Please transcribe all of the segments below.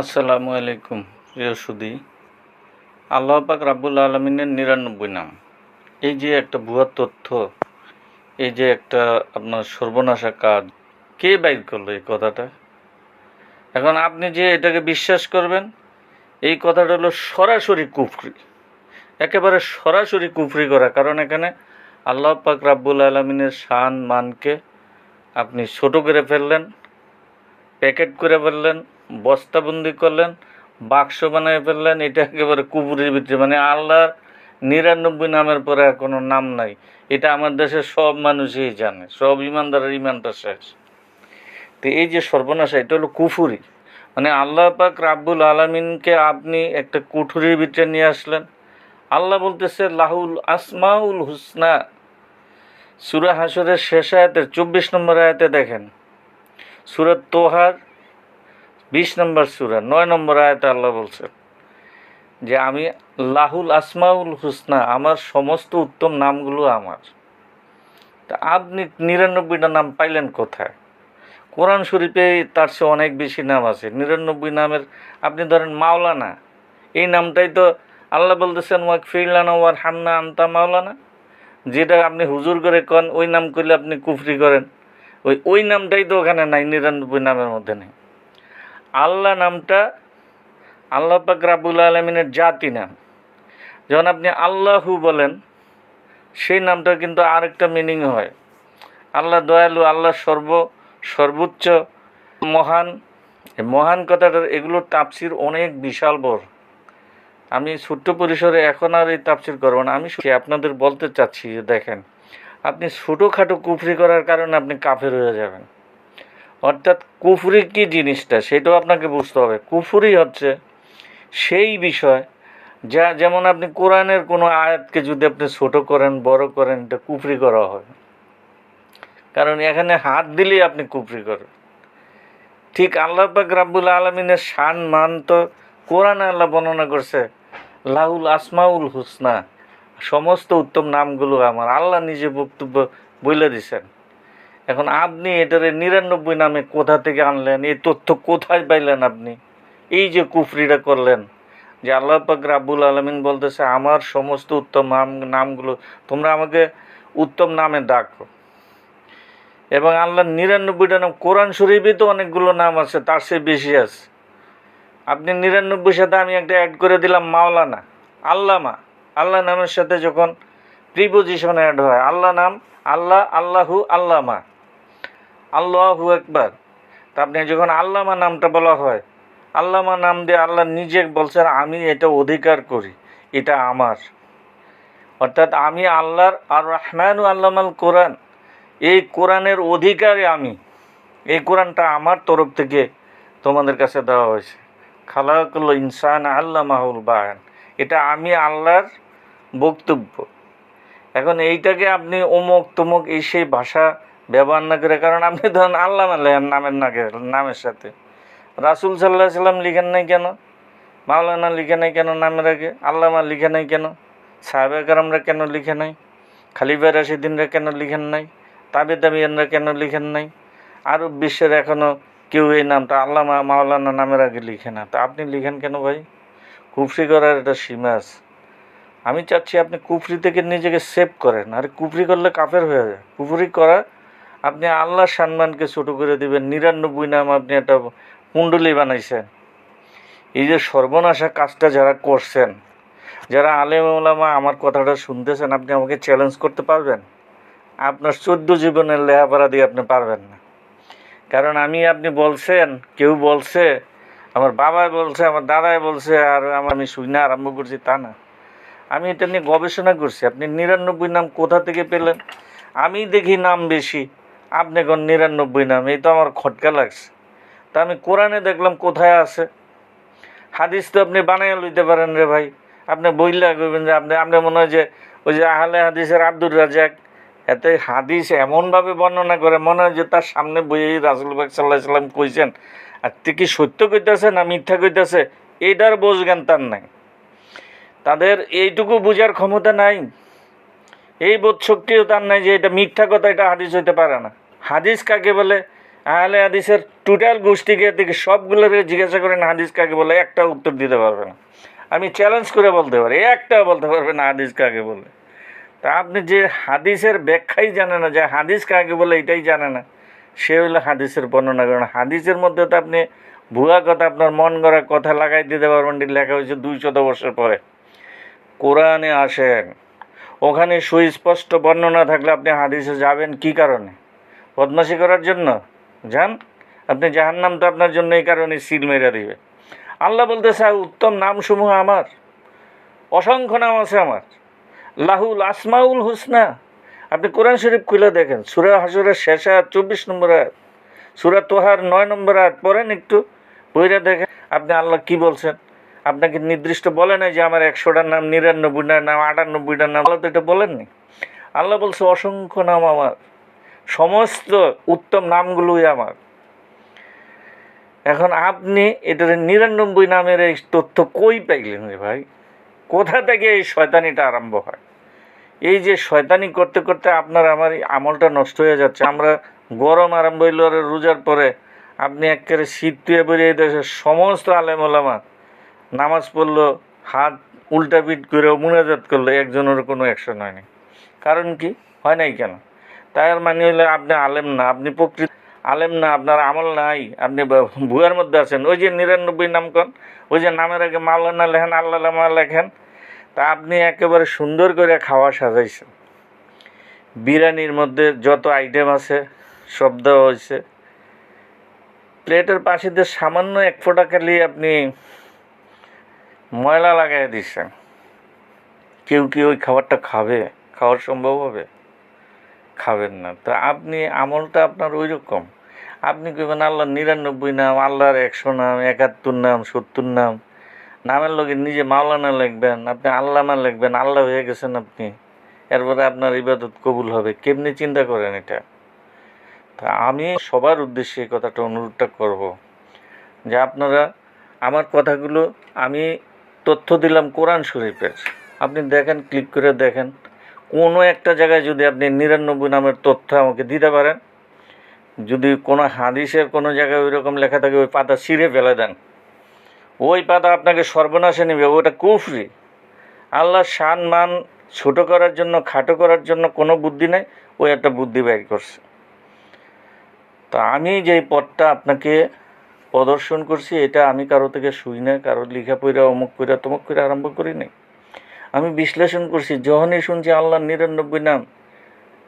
আসসালামু আলাইকুম, প্রিয় সুদি। আল্লাহ পাক রাব্বুল আলমিনের নিরানব্বই নাম। এই যে একটা ভুয়া তথ্য, এই যে একটা আপনার সর্বনাশা কাজ, কে বাইর করল এই কথাটা? এখন আপনি যে এটাকে বিশ্বাস করবেন, এই কথাটা হলো সরাসরি কুফরি। একেবারে সরাসরি কুফরি করা, কারণ এখানে আল্লাহ পাক রাব্বুল আলমিনের শান, মানকে আপনি ছোট করে ফেললেন, প্যাকেট করে ফেললেন বস্তাবন্দি করলেন, বাক্স বানিয়ে ফেললেন, এটা একেবারে কুপুরের ভিতরে। মানে আল্লাহর নিরানব্বই নামের পরে আর কোনো নাম নাই। এটা আমার দেশের সব মানুষই জানে, সব ইমানদারের ইমানটা শেষ। তো এই যে সর্বনাশা, এটা হলো কুফুরি। মানে আল্লাহ পাক রাব্বুল আলমিনকে আপনি একটা কুঠুরির ভিতরে নিয়ে আসলেন। আল্লাহ বলতেছে, লাহুল আসমাউল হুসনা। সুরা হাসরের শেষ আয়াতের চব্বিশ নম্বর আয়াতে দেখেন। সুরত তোহার বিশ নম্বর সুরা, নয় নম্বর আয়াতে আল্লাহ বলছেন যে, আমি লাহুল আসমাউল হুসনা, আমার সমস্ত উত্তম নামগুলো আমার। তা আপনি নিরানব্বইটা নাম পাইলেন কোথায়? কোরআন শরীফে তার চেয়ে অনেক বেশি নাম আছে। নিরানব্বই নামের, আপনি ধরেন মাওলানা, এই নামটাই তো আল্লাহ বলতেছেন ওয়াক ফিরলানা ওয়ার হামনা আন্তা মাওলানা। যেটা আপনি হুজুর করে কন, ওই নাম করলে আপনি কুফরি করেন। ওই ওই নামটাই তো ওখানে নাই, নিরানব্বই নামের মধ্যে নেই। আল্লাহ নামটা আল্লাহ পাক রাবুল আলমিনের জাতি নাম। যখন আপনি আল্লাহু বলেন, সেই নামটা কিন্তু আরেকটা মিনিং হয়। আল্লাহ দয়ালু, আল্লাহ সর্ব, সর্বোচ্চ, মহান। মহান কথাটার এগুলোর তাপসির অনেক বিশাল বড়। আমি ছোট্ট পরিসরে এখন আর এই তাপসির করব না। আমি আপনাদের বলতে চাচ্ছি, দেখেন, আপনি ছোটোখাটো কুফরি করার কারণে আপনি কাফের হয়ে যাবেন। অর্থাৎ কুফরি কী জিনিসটা সেটাও আপনাকে বুঝতে হবে। কুফরি হচ্ছে সেই বিষয় যা যেমন আপনি কোরআনের কোনো আয়াতকে যদি আপনি ছোট করেন, বড় করেন, এটা কুফরি করা হয়। কারণ এখানে হাত দিলেই আপনি কুফরি করেন। ঠিক আল্লাহ পাক রাব্বুল আলমিনের শান মান তো কোরআনে আল্লাহ বর্ণনা করছে, লাহুল আসমাউল হুসনা সমস্ত উত্তম নামগুলো আমার আল্লাহ নিজে বক্তব্য বলে দিছেন। এখন আপনি এটারে নিরানব্বই নামে কোথা থেকে আনলেন? এই তথ্য কোথায় পাইলেন আপনি? এই যে কুফরিটা করলেন, যে আল্লাহ পাক রাব্বুল আলমিন বলতেছে, আমার সমস্ত উত্তম নাম, নামগুলো তোমরা আমাকে উত্তম নামে ডাকো। এবং আল্লাহ নিরানব্বইটা নাম, কোরআন শরীফে তো অনেকগুলো নাম আছে, তার চেয়ে বেশি আছে। আপনি নিরানব্বই সাথে আমি একটা অ্যাড করে দিলাম, মাওলানা, আল্লামা। আল্লাহ নামের সাথে যখন প্রিপোজিশন অ্যাড হয়, আল্লাহ নাম, আল্লাহ, আল্লাহু, আল্লামা। আল্লাহু একবার তা আপনি যখন আল্লামা নামটা বলা হয়, আল্লামা নাম দিয়ে আল্লাহ নিজে বলছেন, আমি এটা অধিকার করি, এটা আমার। অর্থাৎ আমি আল্লাহর আর রহমানু আল্লামাল কোরআন। এই কোরআনের অধিকারী আমি। এই কোরআনটা আমার তরফ থেকে তোমাদের কাছে দেওয়া হয়েছে। খালাকুল ইনসান আল্লাহ মাহুল বায়ান। এটা আমি আল্লাহর বক্তব্য। এখন এইটাকে আপনি অমুক তমুক এই সেই ভাষা ব্যবহার না করে, কারণ আপনি ধরেন আল্লাহ মাল্লাহ নামের নাকে নামের সাথে। রাসুল সাল্লাহ সাল্লাম লিখেন নাই কেন? মাওলানা লিখে নাই কেন নামের আগে? আল্লামা লিখে নাই কেন? সাহেব কারামরা কেন লিখে নাই? খালিফা রাশিদিনরা কেন লিখেন নাই? তাবে তাবিয়ানরা কেন লিখেন নাই? আরব বিশ্বের এখনও কেউ এই নামটা আল্লামা মাওলানা নামের আগে লিখে না। তা আপনি লিখেন কেন ভাই? কুফরি করার একটা সীমা আছে। আমি চাচ্ছি আপনি কুফরি থেকে নিজেকে সেভ করেন। আর কুফরি করলে কাফের হয়ে যায়। কুফরি করা আপনি আল্লাহ সম্মানকে ছোটো করে দিবেন। নিরানব্বই নাম আপনি একটা কুণ্ডলি বানাইছেন। এই যে সর্বনাশা কাজটা যারা করছেন, যারা আলেম আমার কথাটা শুনতেছেন, আপনি আমাকে চ্যালেঞ্জ করতে পারবেন? আপনার চোদ্দ জীবনের লেহাপড়া দিয়ে আপনি পারবেন না। কারণ আমি, আপনি বলছেন, কেউ বলছে, আমার বাবাই বলছে, আমার দাদাই বলছে, আর আমার আমি শুনে আরম্ভ করছি তা না। আমি এটা নিয়ে গবেষণা করছি। আপনি নিরানব্বই নাম কোথা থেকে পেলেন? আমি দেখি নাম বেশি। আপনি কোন নিরানব্বই নাম, এই তো আমার খটকা লাগছে। তা আমি কোরআনে দেখলাম কোথায় আছে? হাদিস তো আপনি বানাইয়া লইতে পারেন রে ভাই। আপনি বইলা কইবেন যে আপনি আপনি মনে হয় যে ওই যে আহলে হাদিসের আব্দুর রাজাক এতে হাদিস এমনভাবে বর্ণনা করে, মনে হয় যে তার সামনে বইয়েই রাসুলবাগ সাল্লাহ সাল্লাম কইছেন, আর তে কি সত্য কইতেছে না মিথ্যা কইতেছে? এইটার বোঝ জ্ঞান তার নাই। তাদের এইটুকু বোঝার ক্ষমতা নাই। এই বোধ শক্তিও তার নাই যে এটা মিথ্যা কথা, এটা হাদিস হইতে পারে না। হাদিস কাকে বলে? আহলে হাদিসের টোটাল গোষ্ঠীকে থেকে সবগুলোকে জিজ্ঞাসা করেন হাদিস কাকে বলে? একটা উত্তর দিতে পারবে না। আমি চ্যালেঞ্জ করে বলতে পারি, একটাও বলতে পারবে না হাদিস কাকে বলে। তা আপনি যে হাদিসের ব্যাখ্যাই জানে না, যে হাদিস কাকে বলে এটাই জানে না, সে হলো হাদিসের বর্ণনা করেন হাদিসের মধ্যে তো আপনি ভুয়া কথা, আপনার মন গড়া কথা লাগাই দিতে পারবেন লেখা হয়েছে দুইশত বছর পরে। কোরআনে আসেন, ওখানে সুস্পষ্ট বর্ণনা থাকলে আপনি হাদিসে যাবেন কি কারণে? বদমাশি করার জন্য? যান আপনি জাহান্নাম তো আপনার জন্য এই কারণে সিল মেরে দিবে। আল্লাহ বলতে চায় উত্তম নামসমূহ আমার, অসংখ্য নাম আছে আমার। লাহুল আসমাউল হুসনা। আপনি কোরআন শরীফ খুলে দেখেন, সুরা হাসুরের শেষ আয়াত, চব্বিশ নম্বর আয়াত, সুরা তোহার নয় নম্বর আয়াত, পড়েন একটু বইটা দেখেন, আপনি আল্লাহ কি বলছেন? আপনাকে নির্দিষ্ট বলে নাই যে আমার একশোটার নাম, নিরানব্বইটার নাম, আটানব্বইটার নাম, আল্লাহ তো এটা বলেননি। আল্লাহ বলছে, অসংখ্য নাম আমার। সমস্ত উত্তম নামগুলোই আমার। এখন আপনি এটার নিরানব্বই নামের এই তথ্য কই পাইলেন রে ভাই? কোথা থেকে এই শয়তানিটা আরম্ভ হয়? এই যে শয়তানি করতে করতে আপনার আমার আমলটা নষ্ট হয়ে যাচ্ছে। আমরা গরম আরম্ভ হইল রোজার পরে। আপনি একেবারে শীত তুয়ে বেরিয়ে দেশের সমস্ত আলেম ওলামা নামাজ পড়ল, হাত উল্টা পিট করে মুনাজাত করল, একজনের কোনো অ্যাকশন হয়নি। কারণ কি? হয় নাই কেন? তাই আর মানে হইলে আপনি আলেম না, আপনি প্রকৃত আলেম না, আপনার আমল নাই, আপনি ভুয়ার মধ্যে আছেন। ওই যে নিরানব্বই নাম কন ওই যে নামের আগে মাওলানা লেখেন, আল্লাহ লেখেন, তা আপনি একেবারে সুন্দর করে খাওয়া সাজাইছেন। বিরিয়ানির মধ্যে যত আইটেম আছে, সব দেওয়া হয়েছে। প্লেটের পাশে দিয়ে সামান্য এক ফোঁটা খালি আপনি ময়লা লাগাই দিচ্ছেন। কেউ কি ওই খাবারটা খাবে? খাওয়ার সম্ভব হবে? খাবেন না। তো আপনি আমলটা আপনার ওই রকম আপনি কইবেন, আল্লাহ নিরানব্বই নাম, আল্লাহর একশো নাম, একাত্তর নাম, সত্তর নাম। নামের লোকের নিজে মাওলানা লিখবেন, আপনি আল্লামা লিখবেন, আল্লাহ হয়ে গেছেন আপনি। এরপরে আপনার ইবাদত কবুল হবে। কেমনি চিন্তা করেন এটা? তা আমি সবার উদ্দেশ্যে এই কথাটা অনুরোধটা করব যে আপনারা আমার কথাগুলো আমি তথ্য দিলাম কোরআন শরীফের। আপনি দেখেন, ক্লিক করে দেখেন। কোনো একটা জায়গায় যদি আপনি নিরানব্বই নামের তথ্য আমাকে দিতে পারেন, যদি কোনো হাদিসের কোনো জায়গায় ওই রকম লেখা থাকে, ওই পাতা ছিঁড়ে ফেলে দেন। ওই পাতা আপনাকে সর্বনাশে নেবে, ওটা কুফরি। আল্লাহ সান মান ছোট করার জন্য, খাটো করার জন্য কোনো বুদ্ধি নেই, ওই একটা বুদ্ধি বের করছে। তো আমি যেই পথটা আপনাকে প্রদর্শন করছি, এটা আমি কারও থেকে শুই না কারও লিখা পইরা, অমুক কইরা তমুক করে আরম্ভ করি নাই। আমি বিশ্লেষণ করছি, যখনই শুনছি আল্লাহর নিরানব্বই নাম,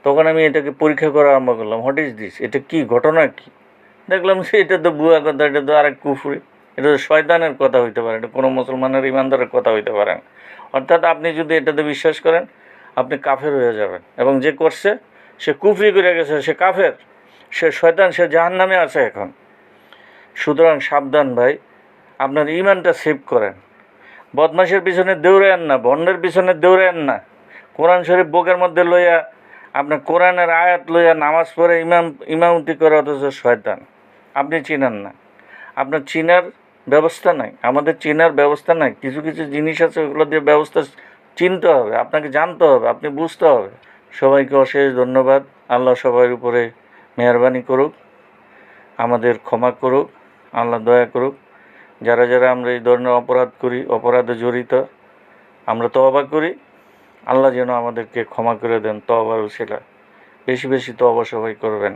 তখন আমি এটাকে পরীক্ষা করা আরম্ভ করলাম হোয়াট ইজ দিস এটা কি? ঘটনা কি? দেখলাম যে এটা তো বুয়া কথা, এটা তো আরেক কুফুরি। এটা তো শয়তানের কথা হইতে পারে, এটা কোনো মুসলমানের ইমানদারের কথা হইতে পারে না। অর্থাৎ আপনি যদি এটাতে বিশ্বাস করেন, আপনি কাফের হয়ে যাবেন এবং যে করছে, সে কুফরি করে গেছে, সে কাফের, সে শয়তান, সে জাহান নামে আছে এখন। সুতরাং সাবধান ভাই, আপনার ইমানটা সেভ করেন। বদমাসের পিছনে দৌড়ায়েন না, বন্ডের পিছনে দৌড়ায়েন না। কোরআন শরীফ বুকের মধ্যে লইয়া আপনার কোরআনের আয়াত লইয়া নামাজ পড়ে ইমাম, ইমামতি করে অথচ শয়তান। আপনি চিনেন না। আপনার চিনার ব্যবস্থা নাই। আমাদের চিনার ব্যবস্থা নাই। কিছু কিছু জিনিস আছে, ওগুলো দিয়ে ব্যবস্থা চিনতে হবে, আপনাকে জানতে হবে, আপনি বুঝতে হবে। সবাইকে অশেষ ধন্যবাদ। আল্লাহ সবার উপরে মেহরবানি করুক, আমাদের ক্ষমা করুক, আল্লাহ দয়া করুক। যারা যারা আমরা এই ধরনের অপরাধ করি, অপরাধে জড়িত, আমরা তবা করি। আল্লাহ যেন আমাদেরকে ক্ষমা করে দেন, তওবার উশিলা বেশি বেশি তবা সবাই করবেন।